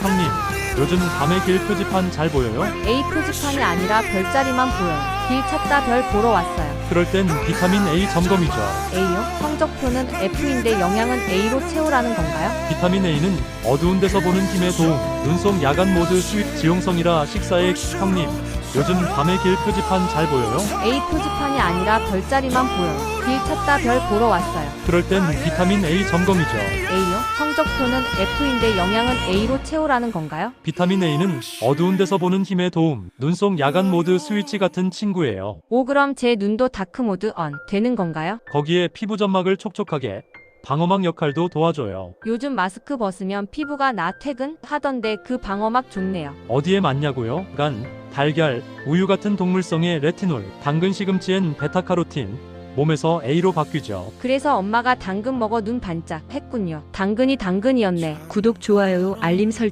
형님, 요즘 밤에 길 표지판 잘 보여요? A 표지판이 아니라 별자리만 보여요. 길 찾다 별 보러 왔어요. 그럴 땐 비타민 A 점검이죠. A요? 성적표는 F인데 영양은 A로 채우라는 건가요? 비타민 A는 어두운 데서 보는 힘에 도움, 눈속 야간 모드 수익 지용성이라 식사에 형님, 요즘 밤에 길 표지판 잘 보여요? A 표지판이 아니라 별자리만 보여요. 길 찾다 별 보러 왔어요. 그럴 땐 비타민 A 점검이죠. A요? 성적표는 F인데 영양은 A로 채우라는 건가요? 비타민 A는 어두운 데서 보는 힘에 도움, 눈속 야간 모드 스위치 같은 친구예요. 오 그럼 제 눈도 다크 모드 on 되는 건가요? 거기에 피부 점막을 촉촉하게, 방어막 역할도 도와줘요. 요즘 마스크 벗으면 피부가 나 퇴근 하던데 그 방어막 좋네요. 어디에 맞냐고요? 간, 달걀, 우유 같은 동물성의 레티놀, 당근 시금치엔 베타카로틴, 몸에서 A로 바뀌죠. 그래서 엄마가 당근 먹어 눈 반짝 했군요. 당근이 당근이었네. 구독, 좋아요, 알림 설정.